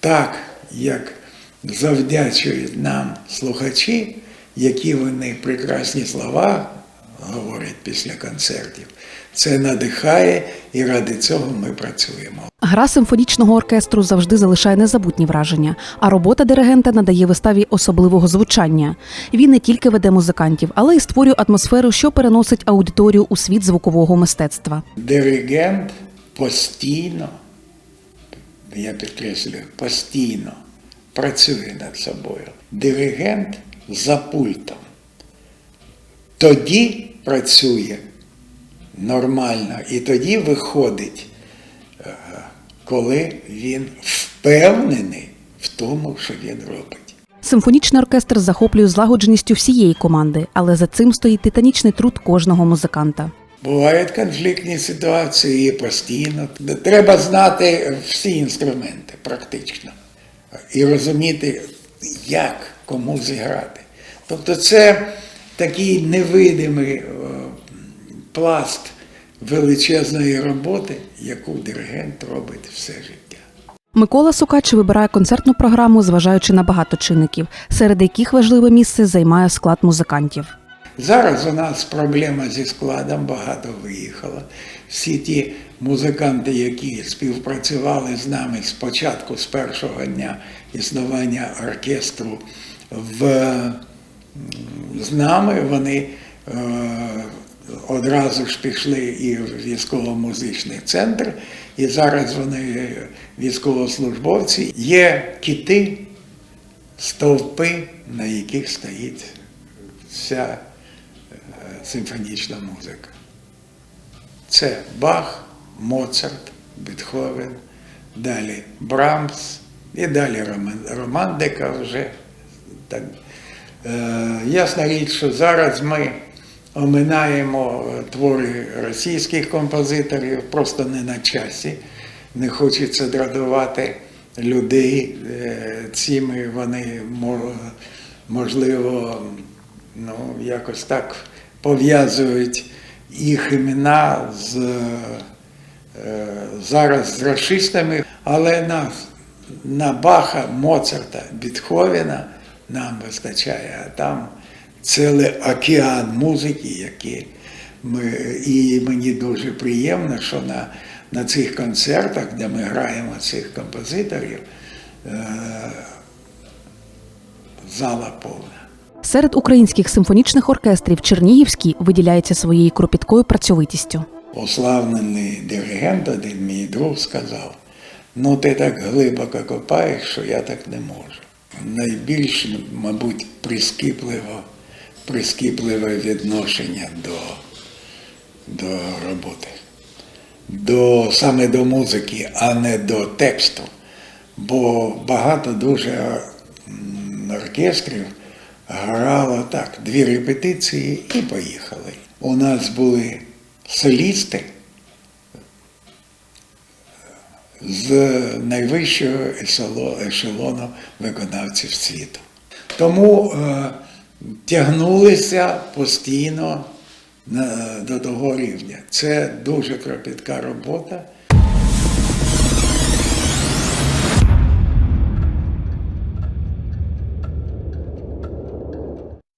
так, як завдячують нам слухачі, які вони прекрасні слова говорять після концертів. Це надихає і ради цього ми працюємо. Гра симфонічного оркестру завжди залишає незабутні враження, а робота диригента надає виставі особливого звучання. Він не тільки веде музикантів, але й створює атмосферу, що переносить аудиторію у світ звукового мистецтва. Диригент постійно, я підкреслюю, постійно працює над собою. Диригент за пультом. Тоді працює нормально, і тоді виходить, е, коли він впевнений в тому, що він робить. Симфонічний оркестр захоплює злагодженістю всієї команди, але за цим стоїть титанічний труд кожного музиканта. Бувають конфліктні ситуації постійно. Треба знати всі інструменти практично і розуміти, як кому зіграти. Тобто це такий невидимий е, пласт величезної роботи, яку диригент робить все життя. Микола Сукач вибирає концертну програму, зважаючи на багато чинників, серед яких важливе місце займає склад музикантів. Зараз у нас проблема зі складом, багато виїхало. Всі ті музиканти, які співпрацювали з нами спочатку, з першого дня існування оркестру в, з нами, вони е, одразу ж пішли і в військово-музичний центр, і зараз вони військовослужбовці. Є кіти, стовпи, на яких стоїть вся симфонічна музика. Це Бах, Моцарт, Бетховен, далі Брамс і далі роман- романтика вже. Так. Е, ясна річ, що зараз ми оминаємо е, твори російських композиторів, просто не на часі. Не хочеться дратувати людей е, цими вони можливо ну, якось так пов'язують їх імена з е, зараз з расистами, але на, на Баха, Моцарта, Бетховена нам вистачає, а там цілий океан музики, які ми, і мені дуже приємно, що на, на цих концертах, де ми граємо цих композиторів, е, зала повна. Серед українських симфонічних оркестрів Чернігівський виділяється своєю кропіткою працьовитістю. Уславлений диригент, один мій друг сказав, ну ти так глибоко копаєш, що я так не можу. Найбільш, мабуть, прискіпливо, прискіпливе відношення до, до роботи, до, саме до музики, а не до тексту. Бо багато дуже оркестрів грало так, дві репетиції і поїхали. У нас були солісти з найвищого ешелону виконавців світу. Тому е, тягнулися постійно на, до того рівня. Це дуже кропітка робота.